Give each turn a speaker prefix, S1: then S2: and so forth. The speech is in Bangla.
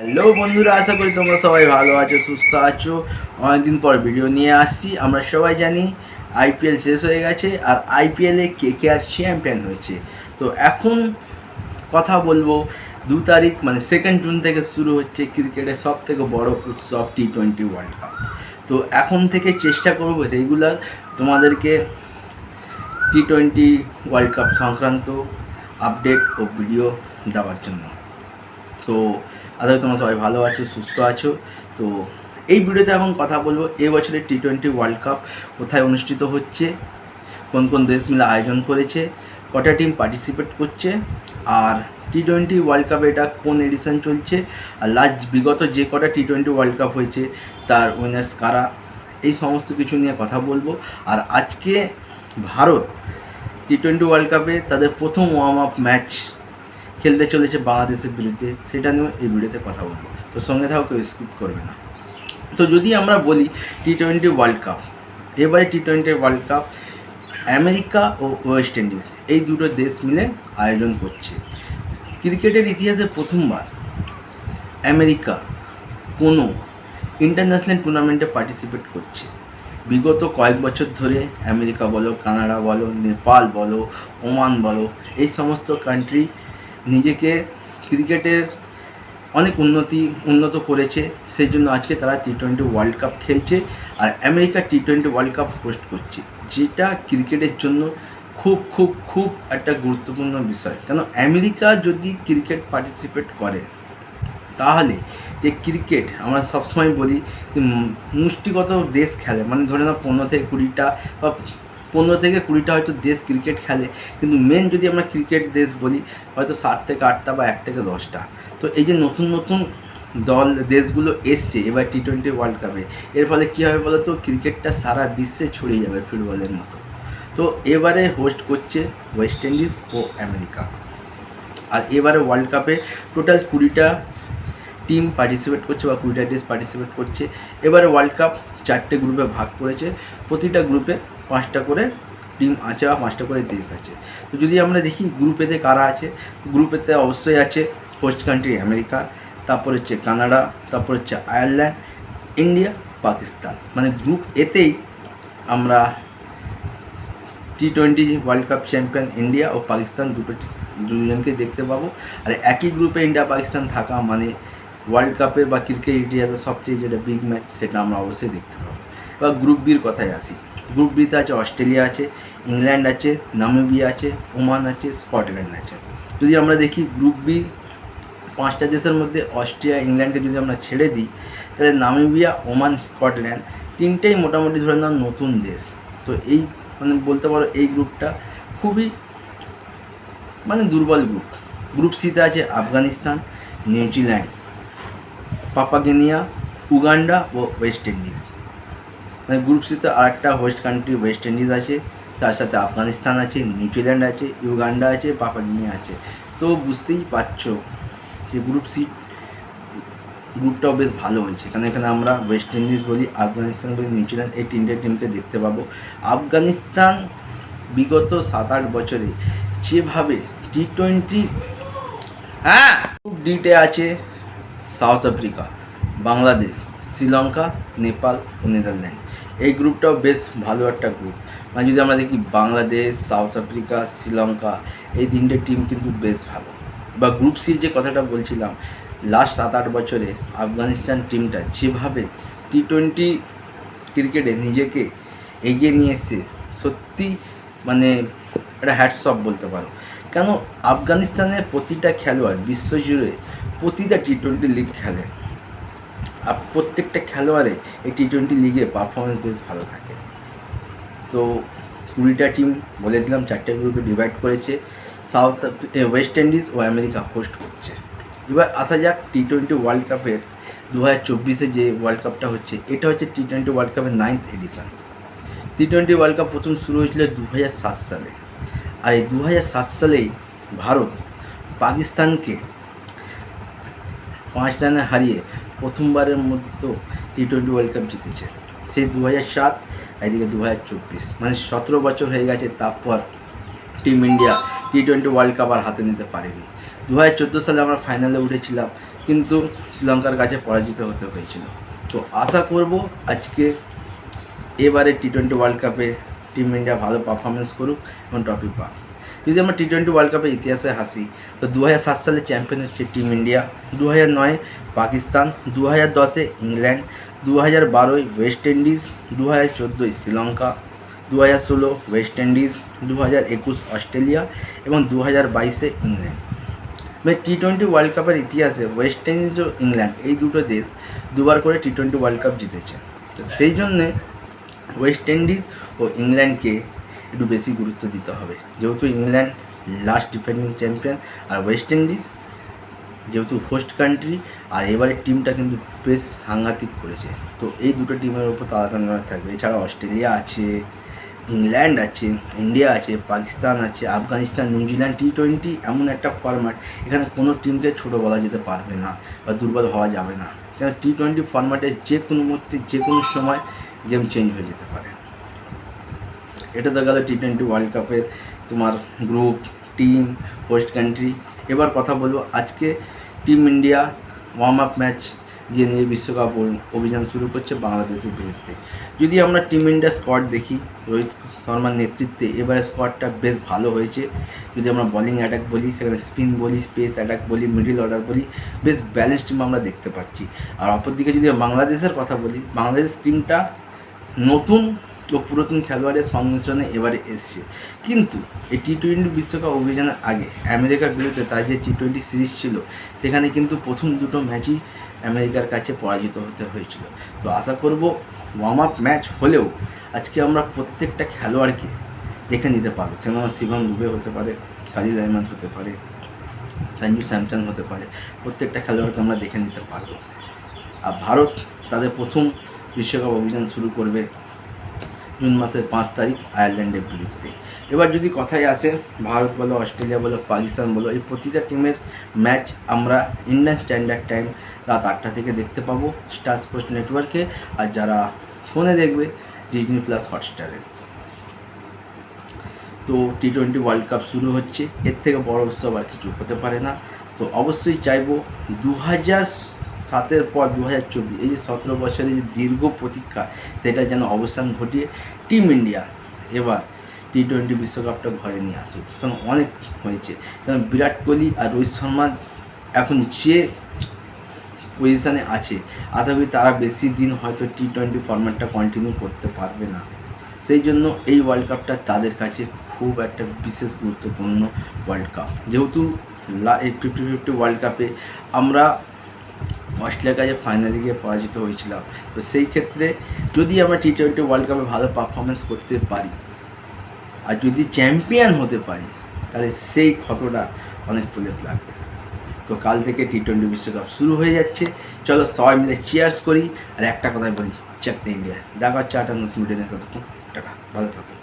S1: হ্যালো বন্ধুরা, আশা করি তোমরা সবাই ভালো আছো, সুস্থ আছো। অনেকদিন পর ভিডিও নিয়ে আসছি। আমরা সবাই জানি আইপিএল শেষ হয়ে গেছে আর আইপিএলে কে কে আর চ্যাম্পিয়ন হয়েছে। তো এখন কথা বলব, দু তারিখ মানে সেকেন্ড জুন থেকে শুরু হচ্ছে ক্রিকেটের সব থেকে বড় উৎসব টি টোয়েন্টি ওয়ার্ল্ড কাপ তো এখন থেকে চেষ্টা করব রেগুলার তোমাদেরকে টি টোয়েন্টি ওয়ার্ল্ড কাপ সংক্রান্ত আপডেট ও ভিডিও দেওয়ার জন্য। তো আশা করি তোমরা সবাই ভালো আছো, সুস্থ আছো। তো এই ভিডিওতে এখন কথা বলব, এবছরের টি টোয়েন্টি ওয়ার্ল্ড কাপ কোথায় অনুষ্ঠিত হচ্ছে, কোন কোন দেশ মিলে আয়োজন করেছে, কটা টিম পার্টিসিপেট করছে, আর টি টোয়েন্টি ওয়ার্ল্ড কাপে এটা কোন এডিশন চলছে, আর লাস্ট বিগত যে কটা টি টোয়েন্টি ওয়ার্ল্ড কাপ হয়েছে, তার উইনার্স কারা, এই সমস্ত কিছু নিয়ে কথা বলব। আর আজকে ভারত টি টোয়েন্টি ওয়ার্ল্ড কাপে তাদের প্রথম ওয়ার্ম আপ ম্যাচ খেলতে চলেছে বাংলাদেশের বিরুদ্ধে, সেটা নিয়েও এই ভিডিওতে কথা বলব। তো সঙ্গে থাকো, কেউ স্কিপ করবে না। তো যদি আমরা বলি টি টোয়েন্টি ওয়ার্ল্ড কাপ এবারে T twenty world cup America ও ওয়েস্ট ইন্ডিজ এই দুটো দেশ মিলে আয়োজন করছে। ক্রিকেটের ইতিহাসে প্রথমবার আমেরিকা কোনো ইন্টারন্যাশনাল টুর্নামেন্টে পার্টিসিপেট করছে। বিগত কয়েক বছর ধরে আমেরিকা বলো, কানাডা বলো, নেপাল বলো, ওমান বলো, এই সমস্ত কান্ট্রি নিজেকে ক্রিকেটের অনেক উন্নতি, উন্নত করেছে। সেই জন্য আজকে তারা টি টোয়েন্টি ওয়ার্ল্ড কাপ খেলছে আর America T twenty world cup host করছে, যেটা ক্রিকেটের জন্য খুব খুব খুব একটা গুরুত্বপূর্ণ বিষয়। কেন? আমেরিকা যদি ক্রিকেট পার্টিসিপেট করে, তাহলে যে ক্রিকেট, আমরা সবসময় বলি মুষ্টিগত দেশ খেলে মানে ধরে নাও পনেরো থেকে কুড়িটা বা পনেরো থেকে কুড়িটা হয়তো দেশ ক্রিকেট খেলে, কিন্তু মেন যদি আমরা ক্রিকেট দেশ বলি, হয়তো সাত থেকে আটটা বা এক থেকে দশটা। তো এই যে নতুন নতুন দল, দেশগুলো এসছে, এবার টি টোয়েন্টি ওয়ার্ল্ড কাপে এর ফলে কী হবে বলো তো ক্রিকেটটা সারা বিশ্বে ছড়িয়ে যাবে ফুটবলের মতো। তো এবারে হোস্ট করছে ওয়েস্ট ইন্ডিজ ও আমেরিকা আর এবারে ওয়ার্ল্ড কাপে টোটাল কুড়িটা টিম পার্টিসিপেট করছে বা কুড়িটা দেশ পার্টিসিপেট করছে। এবারে ওয়ার্ল্ড কাপ চারটে গ্রুপে ভাগ করেছে। প্রতিটা গ্রুপে পাঁচটা করে টিম আছে বা পাঁচটা করে দেশ আছে। তো যদি আমরা দেখি গ্রুপেতে কারা আছে? গ্রুপেতে অবশ্যই আছে হোস্ট কান্ট্রি আমেরিকা, তারপর হচ্ছে কানাডা, তারপর হচ্ছে আয়ারল্যান্ড, ইন্ডিয়া, পাকিস্তান। মানে গ্রুপ এতেই আমরা T twenty world cup champion India ও পাকিস্তান দুটো দুজনকে দেখতে পাবো। আর একই গ্রুপে ইন্ডিয়া পাকিস্তান থাকা মানে ওয়ার্ল্ড কাপের বা ক্রিকেট ইতিহাসের সবচেয়ে যেটা বিগ ম্যাচ সেটা আমরা অবশ্যই দেখতে পাবো। এবার গ্রুপ বির কথায় আসি। গ্রুপ বিতে আছে অস্ট্রেলিয়া আছে ইংল্যান্ড আছে নামিবিয়া আছে ওমান আছে স্কটল্যান্ড আছে। যদি আমরা দেখি গ্রুপ বি পাঁচটা দেশের মধ্যে অস্ট্রিয়া ইংল্যান্ডকে যদি আমরা ছেড়ে দিই, তাহলে নামিবিয়া ওমান স্কটল্যান্ড তিনটেই মোটামুটি ধরে নাও নতুন দেশ। তো এই মানে বলতে পারো এই গ্রুপটা খুবই মানে দুর্বল গ্রুপ গ্রুপ সিতে আছে Afghanistan, New Zealand, Papua New Guinea, Uganda ও ওয়েস্ট ইন্ডিজ। গ্রুপ সিতে আরেকটা হোস্ট কান্ট্রি ওয়েস্ট ইন্ডিজ আছে, তার সাথে আফগানিস্তান আছে নিউজিল্যান্ড আছে ইউগান্ডা আছে পাপাগিনিয়া আছে। তো বুঝতেই পারছ যে গ্রুপ সি গ্রুপটাও বেশ ভালো হয়েছে। কারণ এখানে আমরা ওয়েস্ট ইন্ডিজ বলি, আফগানিস্তান বলি নিউজিল্যান্ড এই তিনটে টিমকে দেখতে পাবো। আফগানিস্তান বিগত সাত আট বছরে যেভাবে টি টোয়েন্টি হ্যাঁ গ্রুপ ডিটে আছে সাউথ আফ্রিকা বাংলাদেশ শ্রীলঙ্কা, নেপাল ও নেদারল্যান্ড। এই গ্রুপটাও বেশ ভালো একটা গ্রুপ। মানে যদি আমরা দেখি বাংলাদেশ, সাউথ আফ্রিকা, শ্রীলঙ্কা, এই তিনটে টিম কিন্তু বেশ ভালো। বা গ্রুপ সি যে কথাটা বলছিলাম লাস্ট সাত আট বছরে আফগানিস্তান টিমটা যেভাবে টি টোয়েন্টি ক্রিকেটে নিজেকে এগিয়ে নিয়ে এসছে, সত্যি মানে একটা হ্যাটসঅপ বলতে পারো। কেন? আফগানিস্তানের প্রতিটা খেলোয়াড় বিশ্বজুড়ে প্রতিটা টি টোয়েন্টি লিগ খেলে। আর প্রত্যেকটা খেলোয়াড়ে এই টি টোয়েন্টি লিগে পারফরমেন্স বেশ ভালো থাকে। তো কুড়িটা টিম বলে দিলাম, চারটে গ্রুপে ডিভাইড করেছে। সাউথ ওয়েস্ট ইন্ডিজ ও আমেরিকা হোস্ট করছে। এবার আসা যাক টি টোয়েন্টি ওয়ার্ল্ড কাপের দু হাজার চব্বিশে যে ওয়ার্ল্ড কাপটা হচ্ছে, এটা হচ্ছে টি টোয়েন্টি ওয়ার্ল্ড কাপের ninth edition T twenty world cup প্রথম শুরু হয়েছিল দু হাজার সাত সালে। আর এই দু হাজার সাত সালেই ভারত পাকিস্তানকে পাঁচ রানে হারিয়ে প্রথমবারের মতো টি টোয়েন্টি ওয়ার্ল্ড কাপ জিতেছে। সেই দু হাজার সাত, এদিকে দু হাজার চব্বিশ। মানে সতেরো বছর হয়ে গেছে, তারপর team India T twenty world cup আর হাতে নিতে পারেনি। দু হাজার চোদ্দ সালে আমরা ফাইনালে উঠেছিলাম, কিন্তু শ্রীলঙ্কার কাছে পরাজিত হতে হয়েছিল। তো আশা করব আজকে এবারে টি টোয়েন্টি ওয়ার্ল্ড কাপে টিম ইন্ডিয়া ভালো পারফরমেন্স করুক এবং ট্রফি পাক। যদি আমরা টি টোয়েন্টি ওয়ার্ল্ড কাপের ইতিহাসে হাসি, তো দু হাজার সাত সালে চ্যাম্পিয়ন হচ্ছে টিম ইন্ডিয়া দু হাজার নয় পাকিস্তান দু হাজার দশে ইংল্যান্ড দু হাজার বারোয় ওয়েস্ট ইন্ডিজ দু হাজার চোদ্দোয় শ্রীলঙ্কা দু হাজার ষোলো ওয়েস্ট ইন্ডিজ দু হাজার একুশ অস্ট্রেলিয়া এবং দু হাজার বাইশে ইংল্যান্ড। মানে টি টোয়েন্টি ওয়ার্ল্ড কাপের ইতিহাসে ওয়েস্ট ইন্ডিজ ও ইংল্যান্ড এই দুটো দেশ দুবার করে টি টোয়েন্টি ওয়ার্ল্ড কাপ জিতেছে। তো সেই জন্যে ওয়েস্ট ইন্ডিজ ও ইংল্যান্ডকে একটু বেশি গুরুত্ব দিতে হবে। যেহেতু ইংল্যান্ড লাস্ট ডিফেন্ডিং চ্যাম্পিয়ন আর ওয়েস্ট ইন্ডিজ যেহেতু হোস্ট কান্ট্রি আর এবারের টিমটা কিন্তু বেশ সাংঘাতিক করেছে। তো এই দুটো টিমের উপর তো আলাদা নজর থাকবে। এছাড়া অস্ট্রেলিয়া আছে, ইংল্যান্ড আছে, ইন্ডিয়া আছে, পাকিস্তান আছে, আফগানিস্তান, নিউজিল্যান্ড টি টোয়েন্টি এমন একটা ফরম্যাট এখানে কোনো টিমকে ছোটো বলা যেতে পারবে না বা দুর্বল হওয়া যাবে না। কেন টি টোয়েন্টি ফরম্যাটে যে কোনো মুহূর্তে যে কোনো সময় গেম চেঞ্জ হয়ে যেতে পারে। এটা দেখা গেল টি টোয়েন্টি ওয়ার্ল্ড কাপের তোমার গ্রুপ টিম হোস্ট কান্ট্রি এবার কথা বলব আজকে team India warm up match দিয়ে নিয়ে বিশ্বকাপ অভিযান শুরু করছে বাংলাদেশের বিরুদ্ধে। যদি আমরা টিম ইন্ডিয়া স্কোয়াড দেখি, রোহিত শর্মার নেতৃত্বে, এবারে স্কোয়াডটা বেশ ভালো হয়েছে। যদি আমরা বলিং অ্যাটাক বলি, সেখানে স্পিন বলি স্পেস অ্যাটাক বলি মিডিল অর্ডার বলি, বেশ ব্যালেন্স টিম আমরা দেখতে পাচ্ছি। আর অপরদিকে যদি বাংলাদেশের কথা বলি, বাংলাদেশ টিমটা নতুন ও পুরাতন খেলোয়াড়ের সংমিশ্রণে এবারে এসছে। কিন্তু এই টি টোয়েন্টি বিশ্বকাপ অভিযানের আগে আমেরিকার বিরুদ্ধে তার যে টি টোয়েন্টি সিরিজ ছিল, সেখানে কিন্তু প্রথম দুটো ম্যাচই আমেরিকার কাছে পরাজিত হতে হয়েছিল। তো আশা করব ওয়ার্ম আপ ম্যাচ হলেও আজকে আমরা প্রত্যেকটা খেলোয়াড়কে দেখে নিতে পারব। সেখানে শিবম দুবে হতে পারে, খালিদ আহমেদ হতে পারে সঞ্জু স্যামসন হতে পারে, প্রত্যেকটা খেলোয়াড়কে আমরা দেখে নিতে পারব। আর ভারত তাদের প্রথম বিশ্বকাপ অভিযান শুরু করবে জুন মাসের পাঁচ তারিখ, আয়ারল্যান্ডের বিরুদ্ধে। এবার যদি কথায় আসে, ভারত বলো, অস্ট্রেলিয়া বলো, পাকিস্তান বলো, এই প্রতিটা টিমের ম্যাচ আমরা ইন্ডিয়ান স্ট্যান্ডার্ড টাইম রাত আটটা থেকে দেখতে পাবো স্টার স্পোর্টস নেটওয়ার্কে আর যারা ফোনে দেখবে ডিজনি প্লাস হটস্টারে তো টি টোয়েন্টি ওয়ার্ল্ড কাপ শুরু হচ্ছে। এর থেকে বড় উৎসব আর কিছু হতে পারে না। তো অবশ্যই চাইব দু হাজার সাতের পর দু হাজার চব্বিশ। এই যে সতেরো বছরের যে দীর্ঘ প্রতীক্ষা, সেটা যেন অবস্থান ঘটিয়ে টিম ইন্ডিয়া এবার টি টোয়েন্টি বিশ্বকাপটা ঘরে নিয়ে আসুক। কারণ অনেক হয়েছে। কারণ বিরাট কোহলি আর রোহিত শর্মা এখন যে পজিশানে আছে, আশা করি তারা বেশি দিন হয়তো টি টোয়েন্টি ফরম্যাটটা কন্টিনিউ করতে পারবে না। সেই জন্য এই ওয়ার্ল্ড কাপটা তাদের কাছে খুব একটা বিশেষ গুরুত্বপূর্ণ ওয়ার্ল্ড কাপ যেহেতু লা ফিফটি ফিফটি ওয়ার্ল্ড কাপে আমরা অস্ট্রেলিয়ার কাছে ফাইনালে গিয়ে পরাজিত হয়েছিলাম। তো সেই ক্ষেত্রে যদি আমরা টি টোয়েন্টি ওয়ার্ল্ড কাপে ভালো পারফরমেন্স করতে পারি, আর যদি চ্যাম্পিয়ন হতে পারি, তাহলে সেই ক্ষতটা অনেক ফুলে লাগবে। তো কাল থেকে টি টোয়েন্টি বিশ্বকাপ শুরু হয়ে যাচ্ছে। চলো সবাই মিলে চেয়ার্স করি। আর একটা কথাই বলি চেক ইন্ডিয়া দেখা হচ্ছে আটা নতুন ভিডিও নিয়ে, ততক্ষণ টাকা ভালো থাকুন